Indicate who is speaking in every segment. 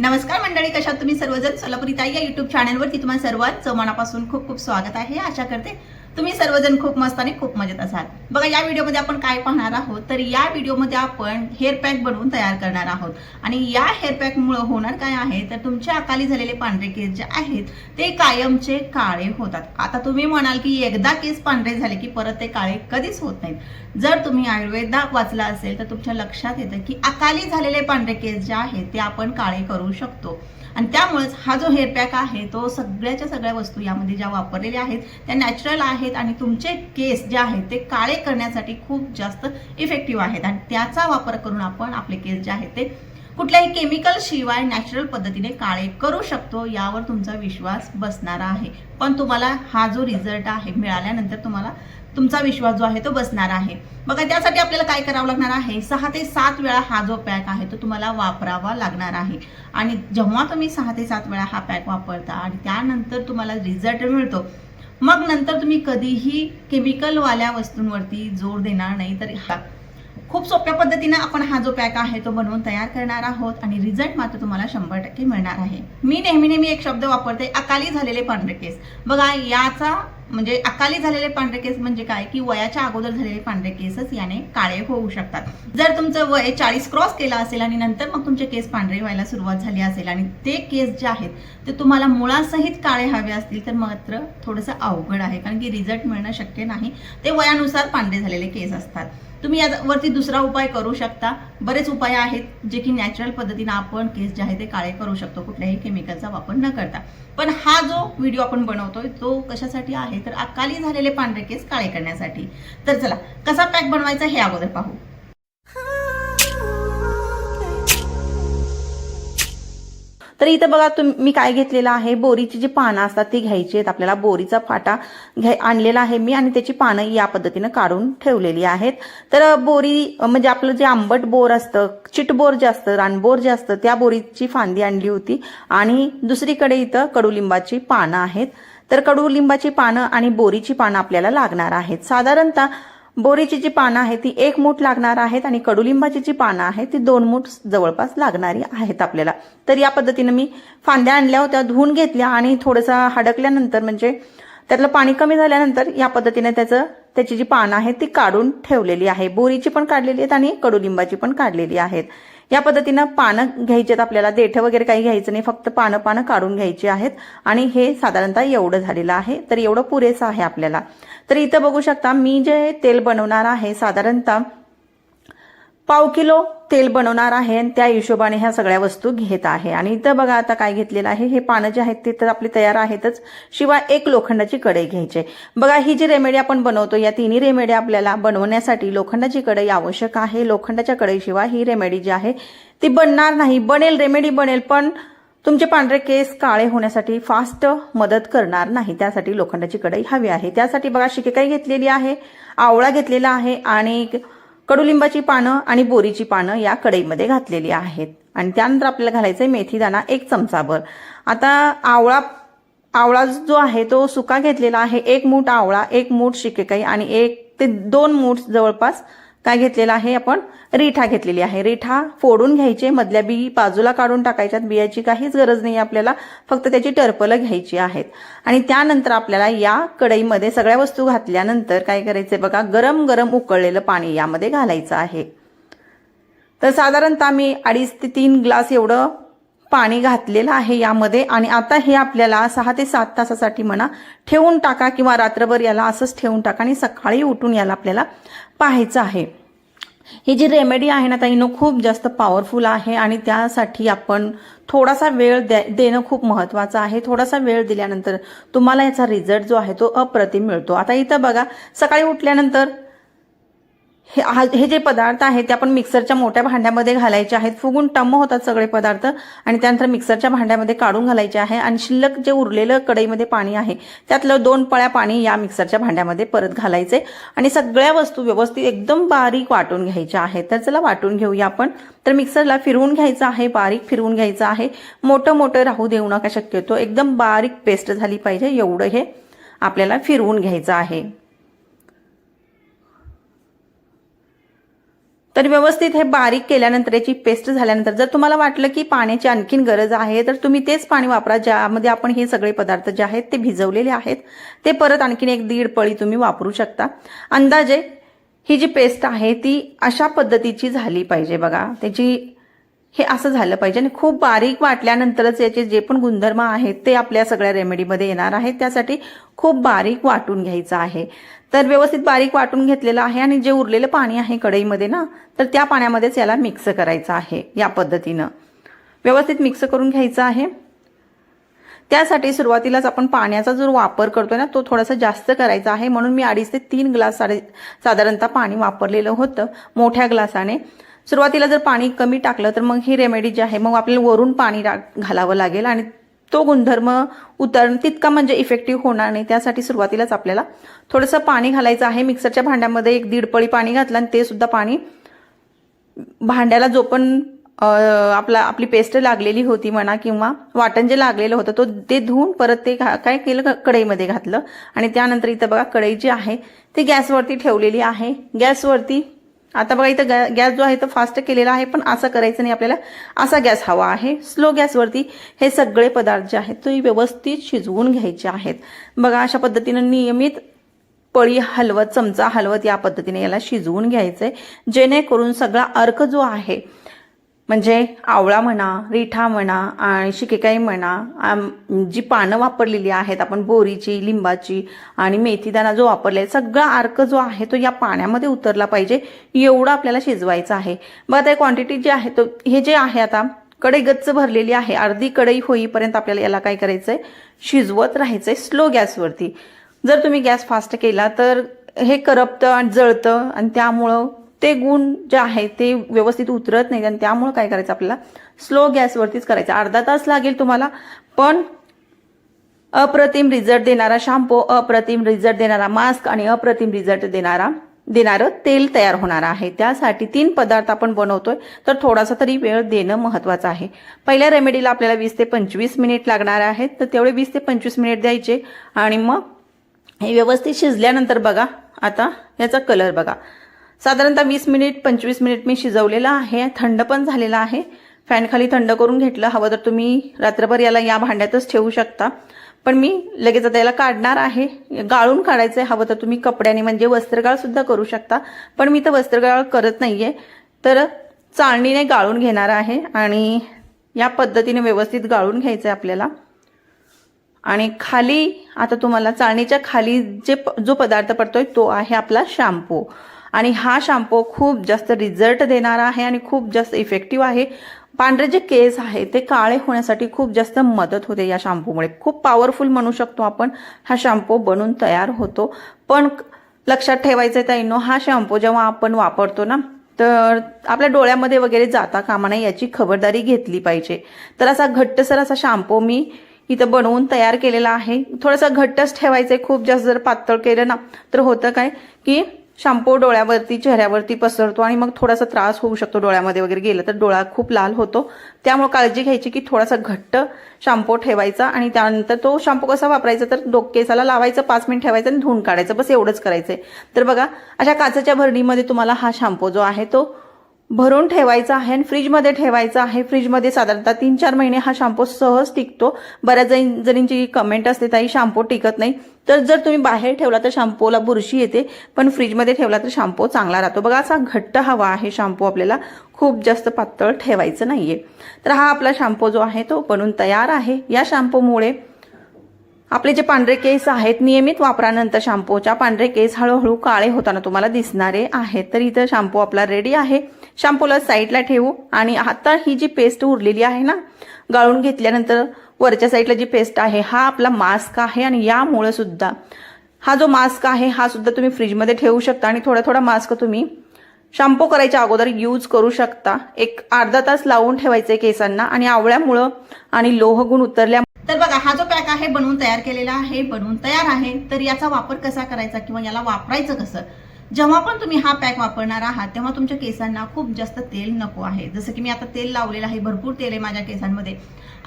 Speaker 1: नमस्कार मंडळी कशा तुम्ही सर्वजण? सोलापुरी ताई या युट्यूब चॅनलवरती तुम्हाला सर्वात मनापासून खूप खूप स्वागत आहे. आशा करते तुम्ही सर्वजण खूप मस्त आणि खूप मजेत असाल. बघा या व्हिडिओमध्ये आपण काय पाहणार आहोत? तर या व्हिडिओमध्ये आपण हेअर पॅक बनवून तयार करणार आहोत. आणि या हेअर पॅकमुळे होणार काय आहे? तर तुमच्या अकाली झालेले पांढरे केस जे आहेत ते कायमचे काळे होतात. आता तुम्ही म्हणाल की एकदा केस पांढरे झाले की परत ते काळे कधीच होत नाहीत. जर तुम्ही आयुर्वेदा वाचला असेल तर तुमच्या लक्षात येतं की अकाली झालेले पांढरे केस जे आहेत ते आपण काळे करू शकतो. आणि त्यामुळेच हा जो हेअर पॅक आहे तो सगळ्याच्या सगळ्या वस्तू यामध्ये ज्या वापरलेल्या आहेत त्या नॅचरल आहेत आणि तुमचे केस जे आहेत ते काळे करण्यासाठी खूप जास्त इफेक्टिव्ह आहेत. आणि त्याचा वापर करून आपण आपले केस जे आहेत ते कुठल्याही केमिकल शिवाय नॅचरल पद्धतीने काळे करू शकतो यावर तुमचा विश्वास बसणारा आहे. पण तुम्हाला हा जो रिझल्ट आहे मिळाल्यानंतर तुम्हाला तुमचा विश्वास जो आहे तो बसणार आहे. बघा त्यासाठी आपल्याला काय करावं लागणार आहे? सहा ते सात वेळा हा जो पॅक आहे तो तुम्हाला वापरावा लागणार आहे. आणि जेव्हा तुम्ही सहा ते सात वेळा हा पॅक वापरता आणि त्यानंतर तुम्हाला रिझल्ट मिळतो मग नंतर तुम्ही कधीही केमिकलवाल्या वस्तूंवरती जोर देणार नाही तर हा खूप सोप्या पद्धतीने आपण हा जो पॅक आहे तो बनवून तयार करणार आहोत आणि रिझल्ट मात्र तुम्हाला शंभर टक्के मिळणार आहे. मी नेहमी नेहमी एक शब्द वापरते अकाली झालेले पांढरे केस. बघा याचा म्हणजे अकाली झालेले पांढरे केस म्हणजे काय? की वयाच्या अगोदर झालेले पांढरे केसच याने काळे होऊ शकतात. जर तुमचं वय चाळीस क्रॉस केला असेल आणि नंतर मग तुमचे केस पांढरे व्हायला सुरुवात झाली असेल आणि ते केस जे आहेत ते तुम्हाला मुळासहित काळे हवे असतील तर मात्र थोडंसं अवघड आहे कारण की रिझल्ट मिळणं शक्य नाही. ते वयानुसार पांढरे झालेले केस असतात. तुम्ही यावरती दुसरा उपाय करू शकता. बरेच उपाय आहेत जे की नॅचरल पद्धतीने आपण केस जे आहे ते काळे करू शकतो. कुठल्याही केमिकलचा वापर न करता. पण हा जो व्हिडिओ आपण बनवतोय तो कशासाठी आहे? तर अकाली झालेले पांढरे केस काळे करण्यासाठी. तर चला कसा पॅक बनवायचा हे अगोदर पाहू. तर इथं बघा तुम्ही मी काय घेतलेलं आहे? बोरीची जी पानं असतात ती घ्यायची आहेत. आपल्याला बोरीचा फाटा घ्याय आणलेला आहे. मी आणि त्याची पानं या पद्धतीनं काढून ठेवलेली आहेत. तर बोरी म्हणजे आपलं जे आंबट बोर असतं चिटबोर जे असतं रानबोर जे असतं त्या बोरीची फांदी आणली होती. आणि दुसरीकडे इथं कडुलिंबाची पानं आहेत. तर कडुलिंबाची पानं आणि बोरीची पानं आपल्याला लागणार आहेत. साधारणतः बोरीची जी पानं आहेत ती एक मूठ लागणार आहेत आणि कडुलिंबाची जी पानं आहेत ती दोन मूठ जवळपास लागणारी आहेत आपल्याला. तर या पद्धतीनं मी फांद्या आणल्या होत्या धुवून घेतल्या आणि थोडंसं हडकल्यानंतर म्हणजे त्यातलं पाणी कमी झाल्यानंतर या पद्धतीने त्याचं त्याची जी पानं आहेत ती काढून ठेवलेली आहे. बोरीची पण काढलेली आहेत आणि कडुलिंबाची पण काढलेली आहेत. या पद्धतीनं पानं घ्यायची आहेत आपल्याला. देठं वगैरे काही घ्यायचं नाही. फक्त पानं पानं काढून घ्यायची आहेत. आणि हे साधारणतः एवढं झालेलं आहे. तर एवढं पुरेसं आहे आपल्याला. तर इथं बघू शकता मी जे तेल बनवणार आहे साधारणतः पाव किलो तेल बनवणार आहे आणि त्या हिशोबाने ह्या सगळ्या वस्तू घेत आहे. आणि इथं बघा आता काय घेतलेलं आहे. हे पानं जे आहेत ते तर आपले तयार आहेतच शिवाय एक लोखंडाची कढई घ्यायची. बघा ही जी रेमेडी आपण बनवतो या तिन्ही रेमेडी आपल्याला बनवण्यासाठी लोखंडाची कढई आवश्यक आहे. लोखंडाच्या कढईशिवाय ही रेमेडी जी आहे ती बनणार नाही. बनेल रेमेडी बनेल पण तुमचे पांढरे केस काळे होण्यासाठी फास्ट मदत करणार नाही. त्यासाठी लोखंडाची कढई हवी आहे. त्यासाठी बघा शिकेकाई घेतलेली आहे आवळा घेतलेला आहे आणि कडुलिंबाची पानं आणि बोरीची पानं या कढईमध्ये घातलेली आहेत. आणि त्यानंतर आपल्याला घालायचं आहे मेथीदाणा एक चमचाभर. आता आवळा आवळा जो आहे तो सुका घेतलेला आहे. एक मूठ आवळा एक मूठ शिकेकाई आणि एक ते दोन मूठ जवळपास काय घेतलेला आहे आपण? रिठा घेतलेली आहे. रिठा फोडून घ्यायचे मधल्या बी बाजूला काढून टाकायच्यात. बियाची काहीच गरज नाही आपल्याला. फक्त त्याची टर्पलं घ्यायची आहेत. आणि त्यानंतर आपल्याला या कढईमध्ये सगळ्या वस्तू घातल्यानंतर काय करायचं बघा गरम गरम उकळलेलं पाणी यामध्ये घालायचं आहे. तर साधारणतः मी अडीच ते तीन ग्लास एवढं पाणी घातलेलं आहे यामध्ये आणि आता हे आपल्याला सहा ते सात तासासाठी म्हणा ठेवून टाका किंवा रात्रभर याला असंच ठेवून टाका आणि सकाळी उठून याला आपल्याला पाहायचं आहे. ही जी रेमेडी आहे ना ताईनो खूप जास्त पॉवरफुल आहे आणि त्यासाठी आपण थोडासा वेळ द्या देणं खूप महत्त्वाचं आहे. थोडासा वेळ दिल्यानंतर तुम्हाला याचा रिझल्ट जो आहे तो अप्रतिम मिळतो. आता इथं बघा सकाळी उठल्यानंतर हे हा- हे जे पदार्थ आहेत ते आपण मिक्सरच्या मोठ्या भांड्यामध्ये घालायचे आहेत. फुगून टम्म होतात सगळे पदार्थ आणि त्यानंतर मिक्सरच्या भांड्यामध्ये काढून घालायचे आहे आणि शिल्लक जे उरलेलं कढईमध्ये पाणी आहे त्यातलं दोन पळ्या पाणी या मिक्सरच्या भांड्यामध्ये परत घालायचे आणि सगळ्या वस्तू व्यवस्थित एकदम बारीक वाटून घ्यायच्या आहेत. तर चला वाटून घेऊया आपण. तर मिक्सरला फिरवून घ्यायचं आहे बारीक फिरवून घ्यायचं आहे. मोठं मोठं राहू देऊ नका शक्यतो एकदम बारीक पेस्ट झाली पाहिजे एवढं हे आपल्याला फिरवून घ्यायचं आहे. तर व्यवस्थित हे बारीक केल्यानंतर याची पेस्ट झाल्यानंतर जर तुम्हाला वाटलं की पाण्याची आणखीन गरज आहे तर तुम्ही तेच पाणी वापरा ज्यामध्ये आपण हे सगळे पदार्थ जे आहेत ते भिजवलेले आहेत. ते परत आणखीन एक दीड पळी तुम्ही वापरू शकता. अंदाजे ही जी पेस्ट आहे ती अशा पद्धतीची झाली पाहिजे बघा. त्याची हे असं झालं पाहिजे आणि खूप बारीक वाटल्यानंतरच याचे जे पण गुणधर्म आहेत ते आपल्या सगळ्या रेमेडीमध्ये येणार आहेत. त्यासाठी खूप बारीक वाटून घ्यायचं आहे. तर व्यवस्थित बारीक वाटून घेतलेलं आहे आणि जे उरलेलं पाणी आहे कढईमध्ये ना तर त्या पाण्यामध्येच याला मिक्स करायचं आहे या पद्धतीनं. व्यवस्थित मिक्स करून घ्यायचं आहे. त्यासाठी सुरुवातीलाच आपण पाण्याचा जो वापर करतोय ना तो थोडासा जास्त करायचा आहे. म्हणून मी अडीच ते तीन ग्लास साडे साधारणतः पाणी वापरलेलं होतं मोठ्या ग्लासाने. सुरुवातीला जर पाणी कमी टाकलं तर मग ही रेमेडी जी आहे मग आपल्याला वरून पाणी घालावं लागेल आणि तो गुणधर्म उतर तितका म्हणजे इफेक्टिव्ह होणार नाही. त्यासाठी सुरुवातीलाच आपल्याला थोडंसं पाणी घालायचं आहे. मिक्सरच्या भांड्यामध्ये एक दीड पळी पाणी घातलं आणि ते सुद्धा पाणी भांड्याला जो पण आपला आपली पेस्ट लागलेली होती म्हणा किंवा वाटण जे लागलेलं होतं तो ते धुवून परत ते घा- काय केलं? कढईमध्ये घातलं. आणि त्यानंतर इथं बघा कढई जी आहे ती गॅसवरती ठेवलेली आहे. गॅसवरती आता बघा इथं गॅ- गॅस जो आहे तो फास्ट केलेला आहे पण असं करायचं नाही. आपल्याला असा गॅस हवा आहे. स्लो गॅसवरती हे सगळे पदार्थ जे आहेत ते व्यवस्थित शिजवून घ्यायचे आहेत. बघा अशा पद्धतीनं नियमित पळी हलवत चमचा हलवत या पद्धतीने याला शिजवून घ्यायचं आहे जेणेकरून सगळा अर्क जो आहे म्हणजे आवळा म्हणा रिठा म्हणा आणि शिकेकाई म्हणा जी पानं वापरलेली आहेत आपण बोरीची लिंबाची आणि मेथीदाना जो वापरला आहे, सगळा अर्क जो आहे तो या पाण्यामध्ये उतरला पाहिजे एवढं आपल्याला शिजवायचं आहे. मग आता क्वांटिटी जी आहे तो हे जे आहे आता कढई गच्च भरलेली आहे अर्धी कढई होईपर्यंत आपल्याला याला काय करायचंय? शिजवत राहायचंय स्लो गॅसवरती जर तुम्ही गॅस फास्ट केला तर हे करपतं आणि जळतं आणि त्यामुळं ते गुण जे आहे ते व्यवस्थित उतरत नाही आणि त्यामुळं काय करायचं आपल्याला? स्लो गॅसवरतीच करायचं. अर्धा तास लागेल तुम्हाला पण अप्रतिम रिझल्ट देणारा शॅम्पू अप्रतिम रिझल्ट देणारा मास्क आणि अप्रतिम रिझल्ट देणारा देणारं तेल तयार होणार आहे. त्यासाठी तीन पदार्थ आपण बनवतोय तर थोडासा तरी वेळ देणं महत्वाचं आहे. पहिल्या रेमेडीला आपल्याला वीस ते पंचवीस मिनिट लागणार आहेत तर तेवढे वीस ते पंचवीस मिनिट द्यायचे. आणि मग हे व्यवस्थित शिजल्यानंतर बघा आता याचा कलर बघा. साधारणतः वीस मिनिट पंचवीस मिनिट मी शिजवलेलं आहे. थंड पण झालेलं आहे. फॅनखाली थंड करून घेतलं. हवं तर तुम्ही रात्रभर याला या भांड्यातच ठेवू शकता. पण मी लगेच आता याला काढणार आहे. गाळून काढायचं आहे हवं तर तुम्ही कपड्याने म्हणजे वस्त्रगाळसुद्धा करू शकता. पण मी तर वस्त्रगाळ करत नाहीये. तर चाळणीने गाळून घेणार आहे आणि या पद्धतीने व्यवस्थित गाळून घ्यायचं आहे आपल्याला. आणि खाली आता तुम्हाला चाळणीच्या खाली जे प- जो पदार्थ पडतोय तो आहे आपला शॅम्पू. आणि हा शॅम्पू खूप जास्त रिझल्ट देणारा आहे आणि खूप जास्त इफेक्टिव्ह आहे. पांढरे जे केस आहे ते काळे होण्यासाठी खूप जास्त मदत होते या शॅम्पूमुळे खूप पॉवरफुल म्हणू शकतो आपण हा शॅम्पू बनून तयार होतो. पण लक्षात ठेवायचं ताईनो हा शॅम्पू जेव्हा आपण वापरतो ना तर आपल्या डोळ्यामध्ये वगैरे जाता कामा नाही याची खबरदारी घेतली पाहिजे. तर असा घट्टसर असा शॅम्पू मी इथं बनवून तयार केलेला आहे. थोडासा घट्टच ठेवायचं आहे खूप जास्त जर पातळ केलं ना तर होतं काय की शॅम्पू डोळ्यावरती चेहऱ्यावरती पसरतो आणि मग थोडासा त्रास होऊ शकतो डोळ्यामध्ये वगैरे गेलं तर डोळा खूप लाल होतो. त्यामुळे काळजी घ्यायची की थोडासा घट्ट शॅम्पू ठेवायचा आणि त्यानंतर तो शॅम्पू कसा वापरायचा तर डोकेसाला लावायचं पाच मिनिट ठेवायचं आणि धुवून काढायचं. बस एवढंच करायचंय. तर बघा अशा काचेच्या भरणीमध्ये तुम्हाला हा शॅम्पू जो आहे तो भरून ठेवायचा आहे आणि फ्रीजमध्ये ठेवायचा आहे. फ्रीजमध्ये साधारणतः तीन चार महिने हा शॅम्पू सहज टिकतो. बऱ्याच जण- जणींची कमेंट असते ताई शॅम्पू टिकत नाही. तर जर तुम्ही बाहेर ठेवला तर शॅम्पूला बुरशी येते पण फ्रीजमध्ये ठेवला तर शॅम्पू चांगला राहतो. बघा असा घट्ट हवा आहे शॅम्पू आपल्याला. खूप जास्त पातळ ठेवायचं नाहीये. तर हा आपला शॅम्पू जो आहे तो बनून तयार आहे. या शॅम्पूमुळे आपले जे पांढरे केस आहेत नियमित वापरानंतर शॅम्पूच्या पांढरे केस हळूहळू काळे होताना तुम्हाला दिसणारे आहेत. तर इथं शॅम्पू आपला रेडी आहे. शॅम्पूला साईडला ठेवू आणि आता ही जी पेस्ट उरलेली आहे ना गाळून घेतल्यानंतर वरच्या साईडला जी पेस्ट आहे हा आपला मास्क आहे आणि यामुळे सुद्धा हा जो मास्क आहे हा सुद्धा तुम्ही फ्रीजमध्ये ठेवू शकता आणि थोडा थोडा मास्क तुम्ही शॅम्पू करायच्या अगोदर यूज करू शकता. एक अर्धा तास लावून ठेवायचे केसांना आणि आवळ्यामुळं आणि लोहगुण उतरल्या तर बघा हा जो पॅक आहे बनवून तयार केलेला आहे बनवून तयार आहे तर याचा वापर कसा करायचा किंवा याला वापरायचं कसं? जेव्हा पण तुम्ही हा पॅक वापरणार आहात तेव्हा तुमच्या केसांना खूप जास्त तेल नको आहे. जसं की मी आता तेल लावलेलं आहे भरपूर तेल आहे माझ्या केसांमध्ये.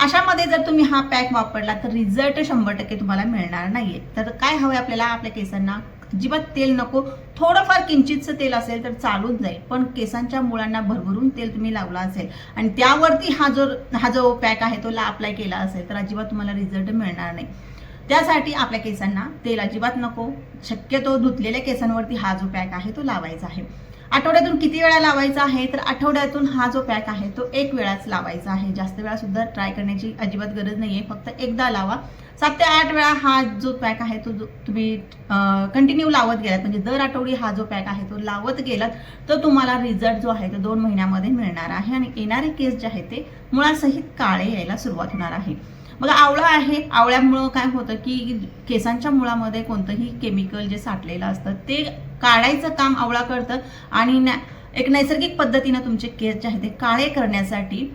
Speaker 1: अशामध्ये जर तुम्ही हा पॅक वापरला तर रिझल्ट शंभर टक्के तुम्हाला मिळणार नाहीये. तर काय हवं आपल्याला आपल्या केसांना? अजिबात तेल नको. थोडंफार किंचितचं तेल असेल तर चालूच जाईल. पण केसांच्या मुळांना भरभरून तेल तुम्ही लावला असेल आणि त्यावरती हा जो हा जो पॅक आहे तो अप्लाय केला असेल तर अजिबात तुम्हाला रिझल्ट मिळणार नाही. त्यासाठी आपल्या केसांना तेल अजिबात नको. शक्यतो धुतलेल्या केसांवरती हा जो पॅक आहे तो लावायचा आहे. आठवड्यातून किती वेळा लावायचा आहे? तर आठवड्यातून हा जो पॅक आहे तो एक वेळाच लावायचा आहे. जास्त वेळा सुद्धा ट्राय करण्याची अजिबात गरज नाही आहे फक्त एकदा लावा. सात ते आठ वेळा हा जो पॅक आहे तो जो तुम्ही कंटिन्यू लावत गेलात. म्हणजे दर आठवडी हा जो पॅक आहे तो लावत गेलात तर तुम्हाला रिझल्ट जो आहे तो दोन महिन्यामध्ये मिळणार आहे. आणि येणारे केस जे आहे ते मुळासहित काळे यायला सुरुवात होणार आहे. मग आवळा आहे. आवळ्यामुळं काय होतं की केसांच्या मुळामध्ये कोणतंही केमिकल जे साठलेलं असतं ते काढायचं काम आवळा करतं आणि नॅ- एक नैसर्गिक पद्धतीनं तुमचे केस जे आहे ते काळे करण्यासाठी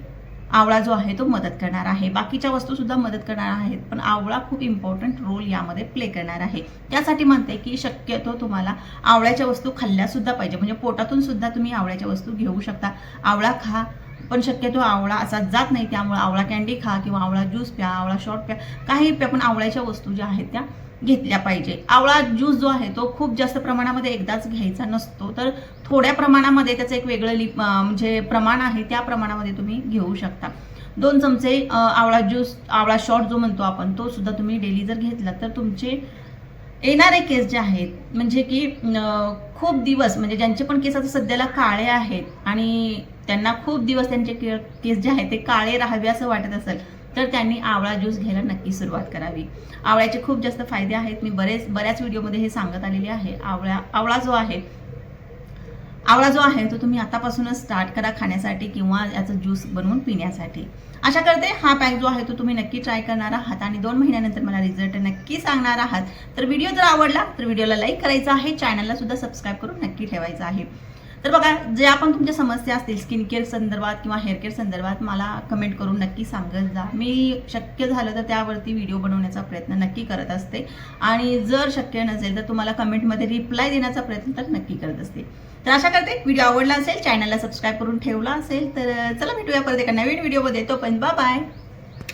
Speaker 1: आवळा जो आहे तो मदत करणार आहे. बाकीच्या वस्तूसुद्धा मदत करणार आहेत पण आवळा खूप इम्पॉर्टंट रोल यामध्ये प्ले करणार आहे. त्यासाठी म्हणते की शक्यतो तुम्हाला आवळ्याच्या वस्तू खाल्ल्यासुद्धा पाहिजे. म्हणजे पोटातून सुद्धा तुम्ही आवळ्याच्या वस्तू घेऊ शकता. आवळा खा पण शक्यतो आवळा असा जात नाही त्यामुळे आवळा कॅन्डी खा किंवा आवळा ज्यूस प्या आवळा शॉर्ट प्या काही प्या पण आवळ्याच्या वस्तू ज्या आहेत त्या घेतल्या पाहिजे. आवळा ज्यूस जो आहे तो खूप जास्त प्रमाणामध्ये एकदाच घ्यायचा नसतो. तर थोड्या प्रमाणामध्ये त्याचं एक वेगळं लिप म्हणजे प्रमाण आहे त्या प्रमाणामध्ये तुम्ही घेऊ शकता. दोन चमचे आवळा ज्यूस आवळा शॉर्ट जो म्हणतो आपण तो सुद्धा तुम्ही डेली जर घेतला तर तुमचे येणारे केस जे आहेत म्हणजे की खूप दिवस म्हणजे ज्यांचे पण केस आता सध्याला काळे आहेत आणि त्यांना खूप दिवस त्यांचे केस जे आहेत ते काळे राहावे असं वाटत असेल तर त्यांनी आवळा ज्यूस घ्यायला नक्की सुरुवात करावी. आवळ्याचे खूप जास्त फायदे आहेत. मी बरेच बऱ्याच व्हिडिओमध्ये हे सांगत आलेले आहे. आवळा आवळा जो आहे आवळा जो आहे तो तुम्ही आतापासूनच स्टार्ट करा खाण्यासाठी किंवा याचं ज्यूस बनवून पिण्यासाठी. आशा करते हा पॅक जो आहे तो तुम्ही नक्की ट्राय करणार आहात आणि दोन महिन्यानंतर मला रिझल्ट नक्की सांगणार आहात. तर व्हिडिओ जर आवडला तर व्हिडिओला लाईक करायचा आहे. चॅनलला सुद्धा सबस्क्राईब करून नक्की ठेवायचं आहे. तर बघा जे आपण तुमच्या समस्या असतील स्किन केअर संदर्भात किंवा हेअर केअर संदर्भात मला कमेंट करून नक्की सांगत जा. मी शक्य झालं तर त्यावरती व्हिडिओ बनवण्याचा प्रयत्न नक्की करत असते. आणि जर शक्य नसेल तर तुम्हाला कमेंटमध्ये रिप्लाय देण्याचा प्रयत्न तर नक्की करत असते. तर आशा करते. व्हिडिओ आवडला असेल चॅनलला सबस्क्राईब करून ठेवला असेल तर चला भेटूया परत एका नवीन व्हिडिओमध्ये तोपर्यंत बाय